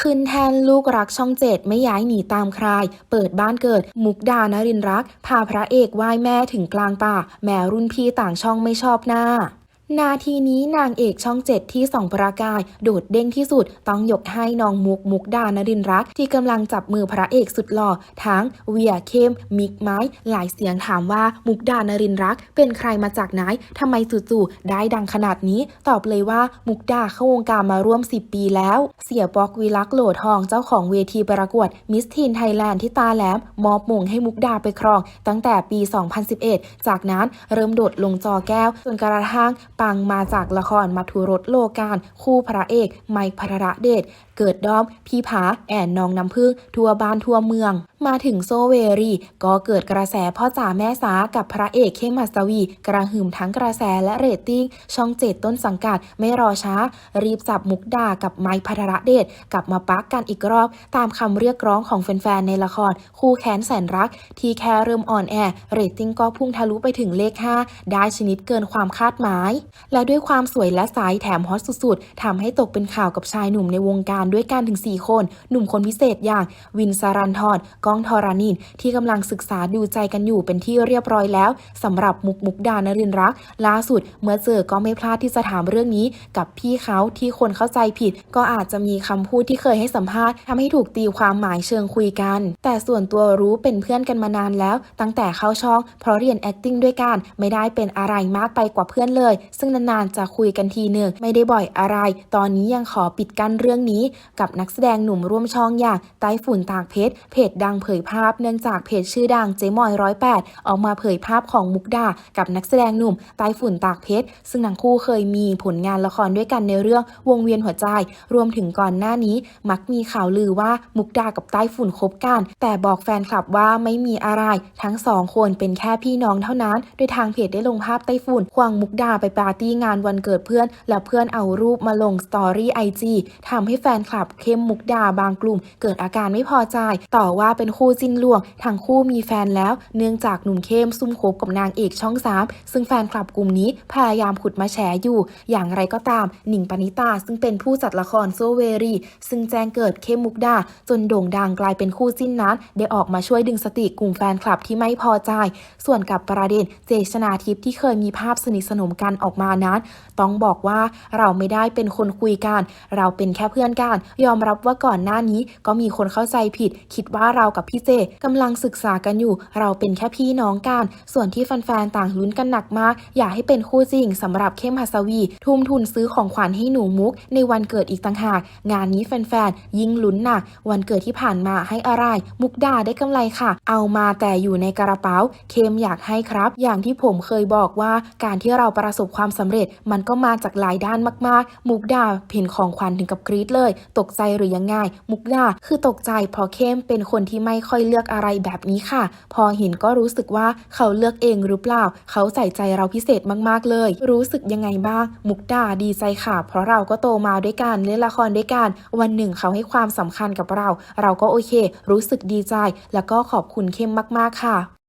ขึ้นแทนลูกรักช่องเจ็ดไม่ย้ายหนีตามใคร เปิดบ้านเกิด มุกดานรินร์รัก พาพระเอกไหว้แม่ถึงกลางป่า แม่รุ่นพี่ต่างช่องไม่ชอบหน้า นาทีนี้นางเอกช่องเจ็ดที่ส่องประกาย โดดเด้งที่สุดต้องยกให้น้องมุกมุกดานรินรัก ที่กำลังจับมือพระเอกสุดหล่อทั้งเวียเข้ม มิกไม้ หลายเสียงถามว่ามุกดานรินร์รัก เป็นใครมาจากไหนทำไมจู่ๆได้ดังขนาดนี้ ตอบเลยว่ามุกดาเข้าวงการมาร่วม 10 ปีแล้ว เสียบอกวิลักษ์โหลทองเจ้าของเวทีประกวดมิสทีนไทยแลนด์ที่ตาแหลมมอบมงให้มุกดาไปครอง ตั้งแต่ปี 2011 จากนั้นเริ่มโดดลงจอแก้วจนกระทั่งปังมาจากละครมัทุรสโลการคู่พระเอก ไมค์พระระเดช เกิดด้อม พี่ผา แอนนองน้ำพึ่งทั่วบ้านทั่วเมือง มาถึงโซเวรี ก็เกิดกระแสพ่อจ๋าแม่สากับพระเอกเข้มมัสวี กระหึ่มทั้งกระแสและเรตติ้ง ช่องเจ็ดต้นสังกัดไม่รอช้า รีบจับมุกดากับไมค์พระเดชกลับมาปักกันอีกรอบ ตามคำเรียกร้องของแฟนๆในละคร คู่แค้นแสนรัก ที่แค่เริ่มอ่อนแอเรตติ้งก็พุ่งทะลุไปถึงเลข 5 ได้ชนิดเกินความคาดหมาย และด้วยความสวยและสายแถมฮอตสุดๆทำให้ตกเป็นข่าวกับชายหนุ่มในวงการด้วยกันถึง 4 คน หนุ่มคนพิเศษอย่างวินสารันทรก้องทรานินที่กำลังศึกษาดูใจกันอยู่เป็นที่เรียบร้อยแล้วสำหรับมุกมุกดานรินร์รัก ล่าสุดเมื่อเจอก็ไม่พลาดที่จะถามเรื่องนี้ กับพี่เขาที่คนเข้าใจผิด ก็อาจจะมีคำพูดที่เคยให้สัมภาษณ์ทำให้ถูกตีความหมายเชิงคุยกัน แต่ส่วนตัวรู้เป็นเพื่อนกันมานานแล้ว ตั้งแต่เข้าช่อง เพราะเรียน acting ด้วยกันไม่ได้เป็นอะไรมากไปกว่าเพื่อนเลย ซึ่งนานๆจะคุยกันทีหนึ่งไม่ได้บ่อยอะไร ตอนนี้ยังขอปิดกั้นเรื่องนี้ กับนักแสดงหนุ่มร่วมช่องอย่างไต้ฝุ่นตากเพชรเพจดังเผยภาพเนื่องจากเพจชื่อดังเจมอยร้อยแปดออกมาเผยภาพของมุกดา กับนักแสดงหนุ่มไต้ฝุ่นตากเพชร ซึ่งทั้งคู่เคยมีผลงานละครด้วยกันในเรื่องวงเวียนหัวใจ รวมถึงก่อนหน้านี้ มักมีข่าวลือว่ามุกดากับไต้ฝุ่นคบกัน แต่บอกแฟนคลับว่าไม่มีอะไรทั้งสองคนเป็นแค่พี่น้องเท่านั้น โดยทางเพจได้ลงภาพไต้ฝุ่นควงมุกดาไปปาร์ตี้งานวันเกิดเพื่อน แล้วเพื่อนเอารูปมาลงสตอรี่ไอจีทำให้แฟนคลับเข้มมุกดาบางกลุ่ม เกิดอาการไม่พอใจต่อว่าเป็นคู่จิ้นลวงทั้งคู่มีแฟนแล้ว เนื่องจากหนุ่มเข้มซุ่มคบกับนางเอกช่องสามซึ่งแฟนคลับกลุ่มนี้พยายามขุดมาแฉอยู่ อย่างไรก็ตาม หนิงปณิตาซึ่งเป็นผู้จัดละครโซเวรี ซึ่งแจ้งเกิดเข้มมุกดา จนโด่งดังกลายเป็นคู่จิ้นนั้นได้ออกมาช่วยดึงสติกลุ่มแฟนคลับที่ไม่พอใจ ส่วนกับประเด็นเจชนาทิพย์ที่เคยมีภาพสนิทสนมกันออกมานั้น ต้องบอกว่าเราไม่ได้เป็นคนคุยกัน เราเป็นแค่เพื่อนกัน ยอมรับว่าก่อนหน้านี้ก็มีคนเข้าใจผิด คิดว่าเรากับพี่เจกำลังศึกษากันอยู่ เราเป็นแค่พี่น้องกัน ส่วนที่แฟนๆต่างลุ้นกันหนักมาก อยากให้เป็นคู่จริงสำหรับเข้มหัสวี ทุ่มทุนซื้อของขวัญให้หนูมุก ในวันเกิดอีกต่างหาก งานนี้แฟนๆยิ่งลุ้นหนัก วันเกิดที่ผ่านมาให้อะไร มุกดาได้กำไรค่ะ เอามาแต่อยู่ในกระเป๋า เข้มอยากให้ครับ อย่างที่ผมเคยบอกว่าการที่เราประสบความสำเร็จ มันก็มาจากหลายด้านมากๆ มุกดาเห็นของขวัญถึงกับกรี๊ดเลย ตกใจหรือยังไง มุกดาคือตกใจเพราะเข้มเป็นคนที่ไม่ค่อยเลือกอะไรแบบนี้ค่ะ พอเห็นก็รู้สึกว่าเขาเลือกเองหรือเปล่า เขาใส่ใจเราพิเศษมากๆเลย รู้สึกยังไงบ้าง มุกดาดีใจค่ะ เพราะเราก็โตมาด้วยกันเล่นละครด้วยกันวันหนึ่งเขาให้ความสำคัญกับเรา เราก็โอเค รู้สึกดีใจ แล้วก็ขอบคุณเข้มมากๆค่ะ